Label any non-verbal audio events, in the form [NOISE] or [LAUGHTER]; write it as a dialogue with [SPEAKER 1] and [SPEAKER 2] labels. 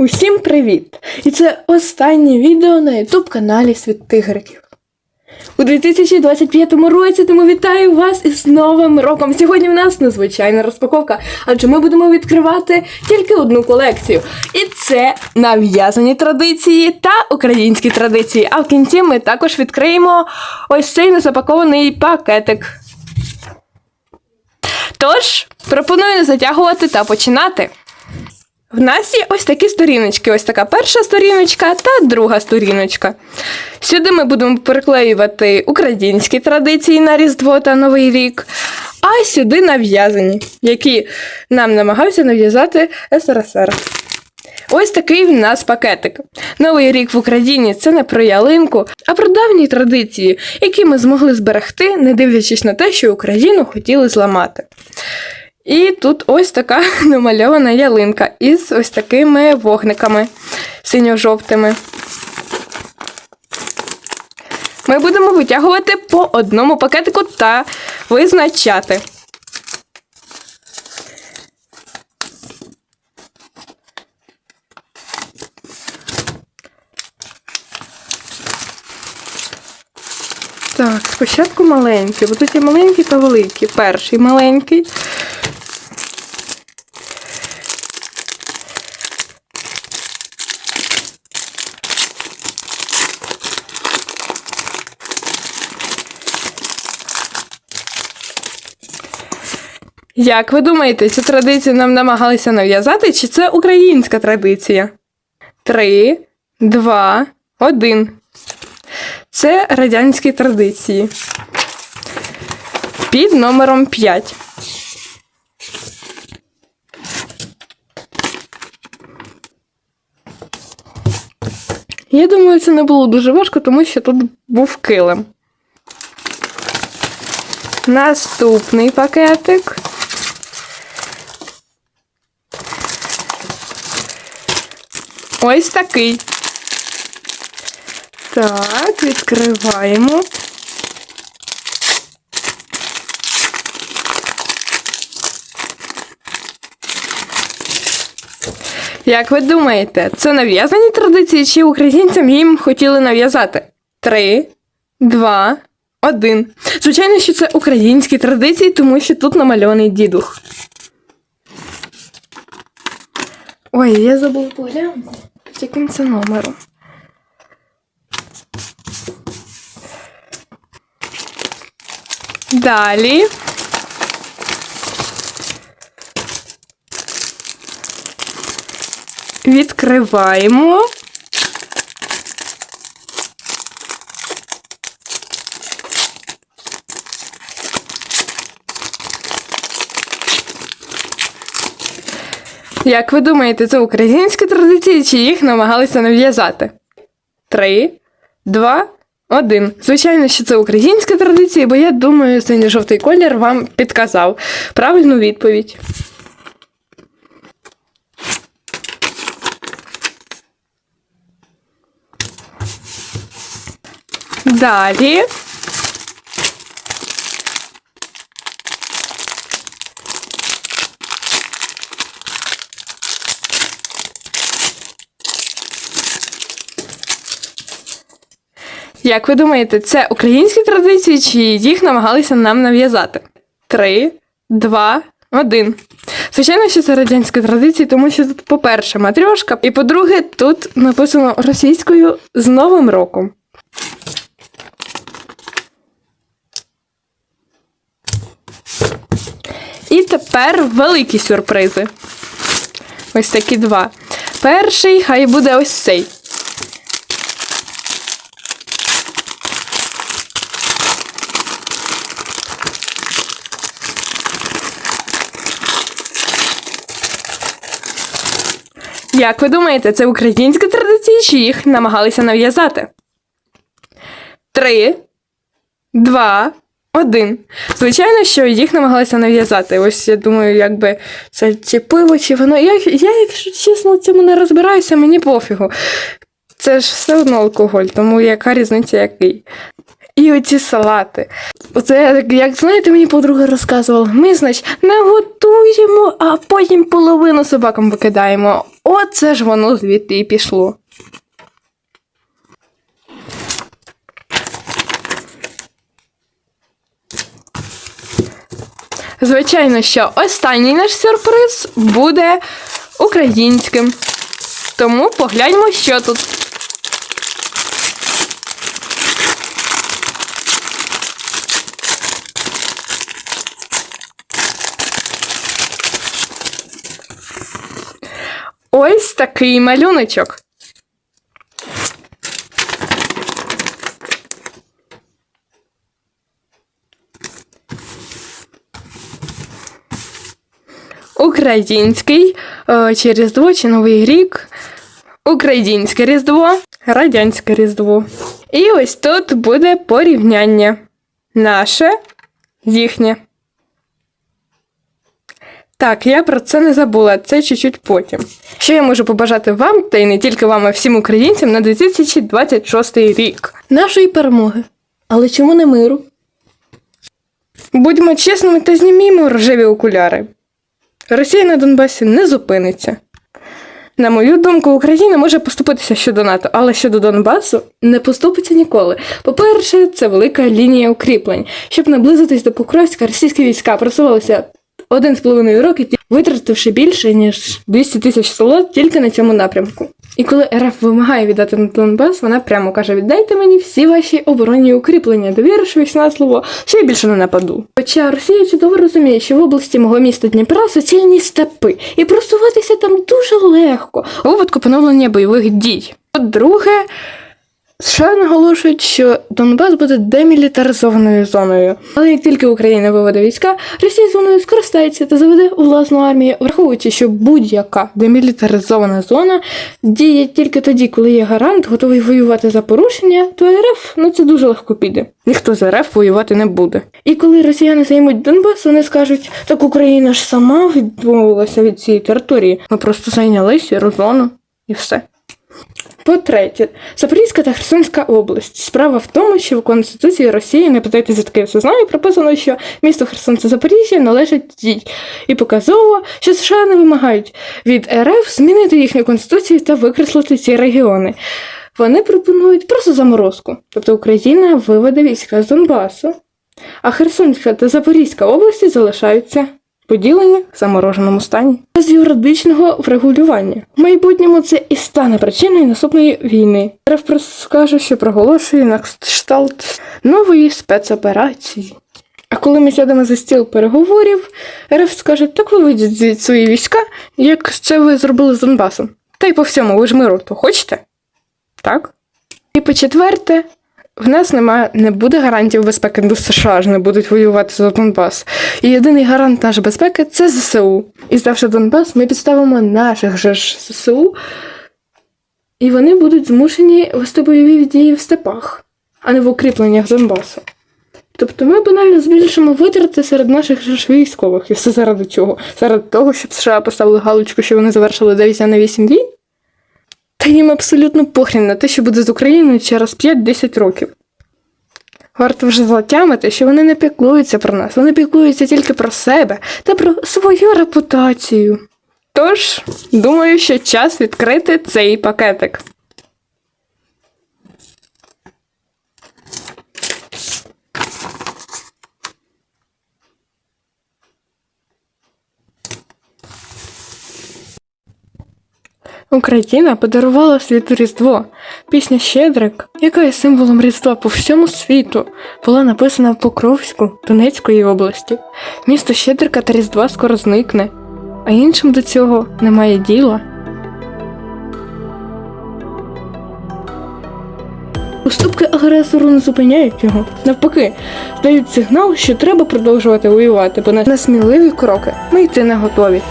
[SPEAKER 1] Усім привіт! І це останнє відео на youtube каналі Світ Тигриків. У 2025 році тому вітаю вас із Новим роком. Сьогодні в нас незвичайна розпаковка, адже ми будемо відкривати тільки одну колекцію. І це нав'язані традиції та українські традиції. А в кінці ми також відкриємо ось цей незапакований пакетик. Тож, пропоную не затягувати та починати. В нас є ось такі сторіночки. Ось така перша сторіночка та друга сторіночка. Сюди ми будемо приклеювати українські традиції на Різдво та Новий рік, а сюди нав'язані, які нам намагався нав'язати СРСР. Ось такий в нас пакетик. Новий рік в Україні це не про ялинку, а про давні традиції, які ми змогли зберегти, не дивлячись на те, що Україну хотіли зламати. І тут ось така [LAUGHS] намальована ялинка із ось такими вогниками синьо-жовтими. Ми будемо витягувати по одному пакетику та визначати. Так, спочатку маленький, бо тут є маленький та великий. Перший маленький. Як ви думаєте, цю традицію нам намагалися нав'язати, чи це українська традиція? Три, два, один. Це радянські традиції. Під номером 5. Я думаю, це не було дуже важко, тому що тут був килим. Наступний пакетик. Ось такий. Так, відкриваємо. Як ви думаєте, це нав'язані традиції, чи українцям їм хотіли нав'язати? Три, два, один. Звичайно, що це українські традиції, тому що тут намальований дідух. Ой, я забула поглянути. Під яким це номером? Далі. Відкриваємо. Як ви думаєте, це українські традиції, чи їх намагалися нав'язати? Три, два, один. Звичайно, що це українська традиція, бо я думаю, синьо-жовтий колір вам підказав правильну відповідь. Далі. Як ви думаєте, це українські традиції, чи їх намагалися нам нав'язати? Три, два, один. Звичайно, що це радянські традиції, тому що тут, по-перше, матрьошка, і по-друге, тут написано російською з Новим роком. І тепер великі сюрпризи. Ось такі два. Перший хай буде ось цей. Як ви думаєте, це українські традиції, чи їх намагалися нав'язати? Три, два, один. Звичайно, що їх намагалися нав'язати. Ось я думаю, якби це чи пиво, чи воно. Я, я, якщо чесно, цьому не розбираюся, мені пофігу. Це ж все одно алкоголь, тому яка різниця який. І оці салати. Оце, як- знаєте, мені подруга розказувала, ми, значить, не готуємо, а потім половину собакам викидаємо. От це ж воно звідти і пішло. Звичайно, що останній наш сюрприз буде українським. Тому погляньмо, що тут. Ось такий малюночок. Український е, чи Різдво, чи Новий рік. Українське Різдво, Радянське Різдво. І ось тут буде порівняння. Наше, їхнє. Так, я про це не забула, це чуть-чуть потім. Що я можу побажати вам, та й не тільки вам, а всім українцям на 2026 рік. Нашої перемоги. Але чому не миру? Будьмо чесними та знімімо рожеві окуляри. Росія на Донбасі не зупиниться. На мою думку, Україна може поступитися щодо НАТО, але щодо Донбасу не поступиться ніколи. По-перше, це велика лінія укріплень. Щоб наблизитись до Покровська, російські війська просувалися один з половиною роки, витративши більше ніж 200 тисяч солдат тільки на цьому напрямку. І коли РФ вимагає віддати на Донбас, вона прямо каже: віддайте мені всі ваші оборонні укріплення, довірившись на слово, що я більше не нападу. Хоча Росія чудово розуміє, що в області мого міста Дніпра суцільні степи, і просуватися там дуже легко у випадку поновлення бойових дій. По-друге, США наголошують, що Донбас буде демілітаризованою зоною. Але як тільки Україна виведе війська, Росія зоною скористається та заведе власну армію, враховуючи, що будь-яка демілітаризована зона діє тільки тоді, коли є гарант, готовий воювати за порушення, то РФ на це дуже легко піде. Ніхто з РФ воювати не буде. І коли росіяни займуть Донбас, вони скажуть, так Україна ж сама відмовилася від цієї території. Ми просто зайняли сіру зону і все. По-третє, Запорізька та Херсонська область. Справа в тому, що в Конституції Росії, не питайте звідки я це прописано, що місто Херсон та Запоріжжя належить їй. І показово, що США не вимагають від РФ змінити їхню конституцію та викреслити ці регіони. Вони пропонують просто заморозку. Тобто Україна виведе війська з Донбасу, а Херсонська та Запорізька області залишаються поділені в замороженому стані. З юридичного врегулювання. В майбутньому це і стане причиною наступної війни. Просто скаже, що проголошує на кшталт нової спецоперації. А коли ми сядемо за стіл переговорів, РФ скаже, так ви вийдіть свої війська, як це ви зробили з Донбасом. Та й по всьому, ви ж миру, то хочете? Так? І по-четверте, в нас немає, не буде гарантів безпеки до США ж не будуть воювати за Донбас. І єдиний гарант нашої безпеки це ЗСУ. І здавши Донбас, ми підставимо наших же ж ЗСУ, і вони будуть змушені вести бойові дії в степах, а не в укріпленнях Донбасу. Тобто ми банально збільшимо витрати серед наших же ж військових. І все заради чого? Заради того, щоб США поставили галочку, що вони завершили 9 на 8 війн? Та їм абсолютно похрін на те, що буде з Україною через 5-10 років. Варто вже затямити, що вони не піклуються про нас, вони піклуються тільки про себе та про свою репутацію. Тож, думаю, що час відкрити цей пакетик. Україна подарувала світу Різдво. Пісня Щедрик, яка є символом Різдва по всьому світу, була написана в Покровську Донецької області. Місто Щедрика та Різдва скоро зникне, а іншим до цього немає діла. Уступки агресору не зупиняють його. Навпаки, дають сигнал, що треба продовжувати воювати, бо на сміливі кроки ми йти не готові.